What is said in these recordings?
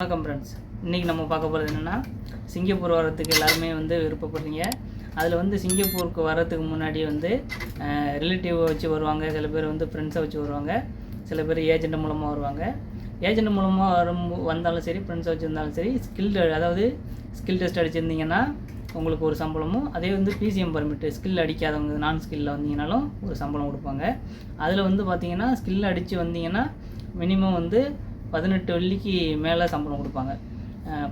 வணக்கம் ஃப்ரெண்ட்ஸ் இன்றைக்கி நம்ம பார்க்க போகிறது என்னென்னா சிங்கப்பூர் வரத்துக்கு எல்லாருமே வந்து விருப்பப்படுறீங்க. அதில் வந்து சிங்கப்பூருக்கு வர்றதுக்கு முன்னாடி வந்து ரிலேட்டிவை வச்சு வருவாங்க. சில பேர் வந்து ஃப்ரெண்ட்ஸை வச்சு வருவாங்க. சில பேர் ஏஜெண்ட் மூலமாக வருவாங்க. ஏஜெண்ட் மூலமாக வரும் வந்தாலும் சரி ஃப்ரெண்ட்ஸை வச்சு வந்தாலும் சரி ஸ்கில் அதாவது ஸ்கில் டெஸ்ட் அடிச்சிருந்தீங்கன்னா உங்களுக்கு ஒரு சம்பளமும் அதே வந்து பிசிஎம் பர்மிட்டு ஸ்கில் அடிக்காதவங்க நான் ஸ்கில்லில் வந்தீங்கனாலும் ஒரு சம்பளம் கொடுப்பாங்க. அதில் வந்து பார்த்தீங்கன்னா ஸ்கில் அடித்து வந்தீங்கன்னா மினிமம் வந்து பதினெட்டு வெள்ளிக்கு மேலே சம்பளம் கொடுப்பாங்க.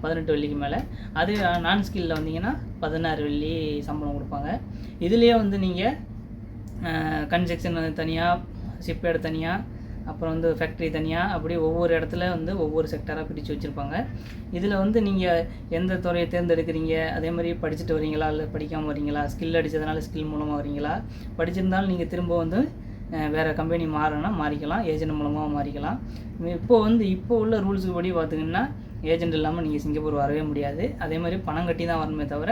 பதினெட்டு வெள்ளிக்கு மேலே. அது நான் ஸ்கில்லில் வந்தீங்கன்னா பதினாறு வெள்ளி சம்பளம் கொடுப்பாங்க. இதுலேயே வந்து நீங்கள் கன்ஸ்ட்ரக்ஷன் தனியாக ஷிப்பேடு தனியாக அப்புறம் வந்து ஃபேக்ட்ரி தனியாக அப்படி ஒவ்வொரு இடத்துல வந்து ஒவ்வொரு செக்டராக பிரித்து வச்சுருப்பாங்க. இதில் வந்து நீங்கள் எந்த துறையை தேர்ந்தெடுக்கிறீங்க? அதே மாதிரி படிச்சுட்டு வரீங்களா இல்லை படிக்காமல் வரீங்களா ஸ்கில் அடித்ததுனால ஸ்கில் மூலமாக வரீங்களா படிச்சிருந்தாலும் நீங்கள் திரும்ப வந்து வேறு கம்பெனி மாறினா மாறிக்கலாம் ஏஜென்ட் மூலமாக மாறிக்கலாம். இப்போ வந்து இப்போ உள்ள ரூல்ஸுக்கு படி பார்த்தீங்கன்னா ஏஜென்ட் இல்லாமல் நீங்கள் சிங்கப்பூர் வரவே முடியாது. அதே மாதிரி பணம் கட்டி தான் வரணுமே தவிர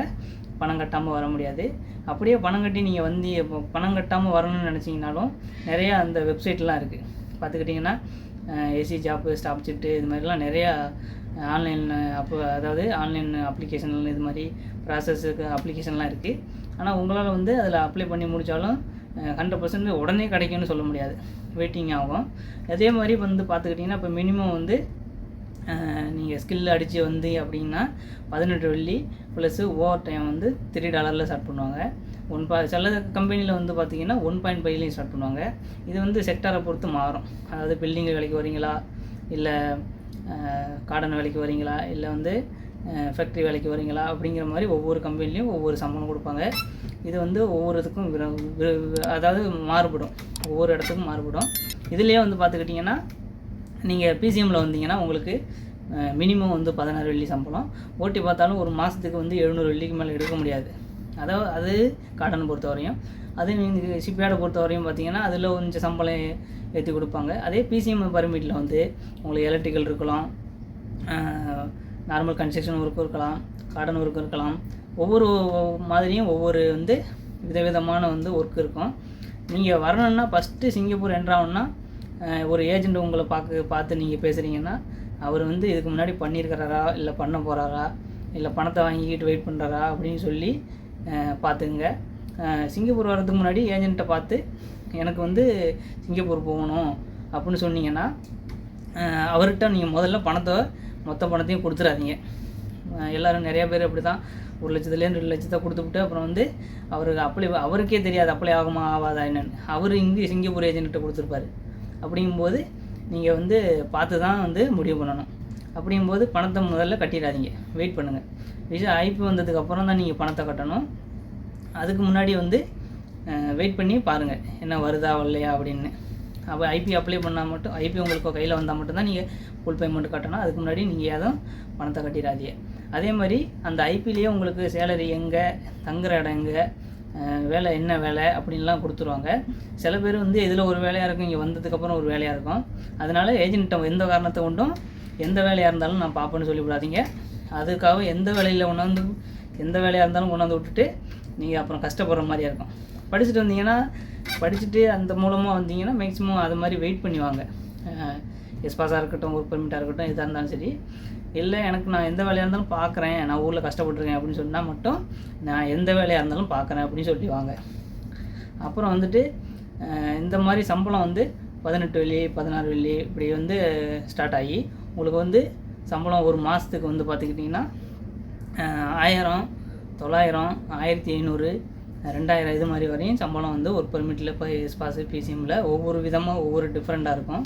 பணம் கட்டாமல் வர முடியாது. அப்படியே பணம் கட்டி நீங்கள் வந்து இப்போ பணம் கட்டாமல் வரணும்னு நினச்சிங்கனாலும் நிறையா அந்த வெப்சைட்லாம் இருக்குது பார்த்துக்கிட்டிங்கன்னா ஏசி ஜாப்பு ஸ்டாப் சிட்டு இது மாதிரிலாம் நிறையா ஆன்லைன் அப்போ அதாவது ஆன்லைன் அப்ளிகேஷன் இது மாதிரி ப்ராசஸுக்கு அப்ளிகேஷன்லாம் இருக்குது ஆனால் உங்களால் வந்து அதில் அப்ளை பண்ணி முடித்தாலும் ஹண்ட்ரட் பர்சன்ட் உடனே கிடைக்கும்னு சொல்ல முடியாது. வெயிட்டிங் ஆகும். அதே மாதிரி வந்து பார்த்துக்கிட்டிங்கன்னா இப்போ மினிமம் வந்து நீங்கள் ஸ்கில் அடித்து வந்து அப்படின்னா பதினெட்டு வெள்ளி ப்ளஸ்ஸு ஓவர் டைம் வந்து த்ரீ டாலரில் ஸ்டார்ட் பண்ணுவாங்க. ஒன் பா சில கம்பெனியில் வந்து பார்த்தீங்கன்னா ஒன் பாயிண்ட் ஃபைவ்லையும் ஸ்டார்ட் பண்ணுவாங்க. இது வந்து செக்டாரை பொறுத்து மாறும். அதாவது பில்டிங் வேலைக்கு வரீங்களா இல்லை கார்டன் வேலைக்கு வரீங்களா இல்லை வந்து ஃபேக்ட்ரி வேலைக்கு வரீங்களா அப்படிங்கிற மாதிரி ஒவ்வொரு கம்பெனிலையும் ஒவ்வொரு சம்பளம் கொடுப்பாங்க. இது வந்து ஒவ்வொருத்துக்கும் இதுக்கும் அதாவது மாறுபடும். ஒவ்வொரு இடத்துக்கும் மாறுபடும். இதுலேயே வந்து பார்த்துக்கிட்டிங்கன்னா நீங்கள் பிசிஎம்மில் வந்தீங்கன்னா உங்களுக்கு மினிமம் வந்து பதினாறு வெள்ளி சம்பளம். ஓட்டி பார்த்தாலும் ஒரு மாதத்துக்கு வந்து எழுநூறு வெள்ளிக்கு மேலே எடுக்க முடியாது. அதாவது அது காட்டன் பொறுத்த வரையும். அதே நீங்கள் ஷிப்யார்டை பொறுத்த வரையும் பார்த்தீங்கன்னா அதில் கொஞ்சம் சம்பளம் ஏற்றி கொடுப்பாங்க. அதே பிசிஎம் பர்மிட்டில் வந்து உங்களுக்கு எலக்ட்ரிக்கல் இருக்கலாம். நார்மல் கன்ஸ்ட்ரக்ஷன் ஒர்க் இருக்கலாம் கார்டன் ஒர்க் இருக்கலாம். ஒவ்வொரு மாதிரியும் ஒவ்வொரு வந்து விதவிதமான வந்து ஒர்க் இருக்கும். நீங்கள் வரணுன்னா ஃபஸ்ட்டு சிங்கப்பூர் என்ட்ராகணுன்னா ஒரு ஏஜெண்ட் உங்களை பார்க்க பார்த்து நீங்கள் பேசுகிறீங்கன்னா அவர் வந்து இதுக்கு முன்னாடி பண்ணியிருக்கிறாரா இல்லை பண்ண போகிறாரா இல்லை பணத்தை வாங்கிக்கிட்டு வெயிட் பண்ணுறாரா அப்படின்னு சொல்லி பார்த்துங்க பார்த்துக்குங்க. சிங்கப்பூர் வர்றதுக்கு முன்னாடி ஏஜென்ட்டை பார்த்து எனக்கு வந்து சிங்கப்பூர் போகணும் அப்படின்னு சொன்னீங்கன்னா அவர்கிட்ட நீங்கள் முதல்ல பணத்தை மொத்த பணத்தையும் கொடுத்துடாதீங்க எல்லோரும் நிறையா பேர் அப்படி தான் ஒரு லட்சத்துலேருந்து ரெண்டு லட்சத்தை கொடுத்துவிட்டு அப்புறம் வந்து அவருக்கு அப்ளை அவருக்கே தெரியாது அப்ளை ஆகுமா ஆகாதா என்னென்னு. அவர் இங்கே சிங்கப்பூர் ஏஜென்ட்டை கொடுத்துருப்பாரு. அப்படிங்கும்போது நீங்கள் வந்து பார்த்து தான் வந்து முடிவு பண்ணணும். அப்படிங்கும்போது பணத்தை முதல்ல கட்டிடாதீங்க. வெயிட் பண்ணுங்கள் விஷயம் ஐபி வந்ததுக்கப்புறம் தான் நீங்கள் பணத்தை கட்டணும். அதுக்கு முன்னாடி வந்து வெயிட் பண்ணி பாருங்கள் என்ன வருதா வரலையா அப்படின்னு. அப்போ ஐபி அப்ளை பண்ணால் மட்டும் ஐபி உங்களுக்கு கையில் வந்தால் மட்டும்தான் நீங்கள் ஃபுல் பேமெண்ட் கட்டணும். அதுக்கு முன்னாடி நீங்கள் எதுவும் பணத்தை கட்டிடாதீங்க. அதே மாதிரி அந்த ஐபிலேயே உங்களுக்கு சேலரி எங்கே தங்குற இடம் எங்கே வேலை என்ன வேலை அப்படின்லாம் கொடுத்துருவாங்க. சில பேர் வந்து இதில் ஒரு வேலையாக இருக்கும் இங்கே வந்ததுக்கப்புறம் ஒரு வேலையாக இருக்கும். அதனால் ஏஜென்ட்டை எந்த காரணத்தை கொண்டும் எந்த வேலையாக இருந்தாலும் நான் பார்ப்பேன்னு சொல்லிவிடாதீங்க. அதுக்காக எந்த வேலையில் கொண்டாந்து எந்த வேலையாக இருந்தாலும் கொண்டாந்து விட்டுட்டு நீங்கள் அப்புறம் கஷ்டப்படுற மாதிரியா இருக்கும். படிச்சுட்டு வந்தீங்கன்னா படிச்சுட்டு அந்த மூலமாக வந்தீங்கன்னா மேக்ஸிமம் அது மாதிரி வெயிட் பண்ணுவாங்க. எஸ்பாஸாக இருக்கட்டும் ஒர்க் பர்மிட்டாக இருக்கட்டும் எதாக இருந்தாலும் சரி. இல்லை எனக்கு நான் எந்த வேலையாக இருந்தாலும் பார்க்குறேன் நான் ஊரில் கஷ்டப்பட்டுருக்கேன் அப்படின்னு சொன்னால் மட்டும் நான் எந்த வேலையாக இருந்தாலும் பார்க்குறேன் அப்படின்னு சொல்லிடுவாங்க. அப்புறம் வந்துட்டு இந்த மாதிரி சம்பளம் வந்து பதினெட்டு வெள்ளி பதினாறு வெள்ளி இப்படி வந்து ஸ்டார்ட் ஆகி உங்களுக்கு வந்து சம்பளம் ஒரு மாதத்துக்கு வந்து பார்த்துக்கிட்டிங்கன்னா ஆயிரம் தொள்ளாயிரம் ஆயிரத்தி ஐநூறு ரெண்டாயிரம் இது மாதிரி வரையும் சம்பளம் வந்து ஒரு பெர்மிட்டில் இப்போ எஸ்பாஸ் பிசிஎம்மில் ஒவ்வொரு விதமாக ஒவ்வொரு டிஃப்ரெண்ட்டாக இருக்கும்.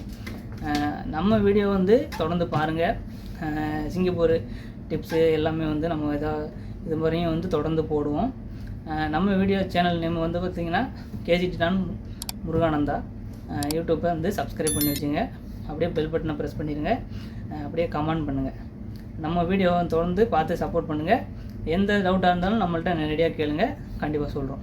நம்ம வீடியோ வந்து தொடர்ந்து பாருங்கள் சிங்கப்பூர் டிப்ஸு எல்லாமே வந்து நம்ம இதா இது வரையும் வந்து தொடர்ந்து போடுவோம். நம்ம வீடியோ சேனல் நேம் வந்து பார்த்திங்கன்னா கேஜிடிடான் முருகானந்தா. யூடியூப்பை வந்து சப்ஸ்கிரைப் பண்ணி வச்சுங்க. அப்படியே பெல் பட்டனை ப்ரெஸ் பண்ணிடுங்க அப்படியே கமெண்ட் பண்ணுங்கள் நம்ம வீடியோவை தொடர்ந்து பார்த்து சப்போர்ட் பண்ணுங்கள் எந்த டவுட்டாக இருந்தாலும் நம்மள்ட்ட நேரடியாக கேளுங்கள் கண்டிப்பாக சொல்கிறோம்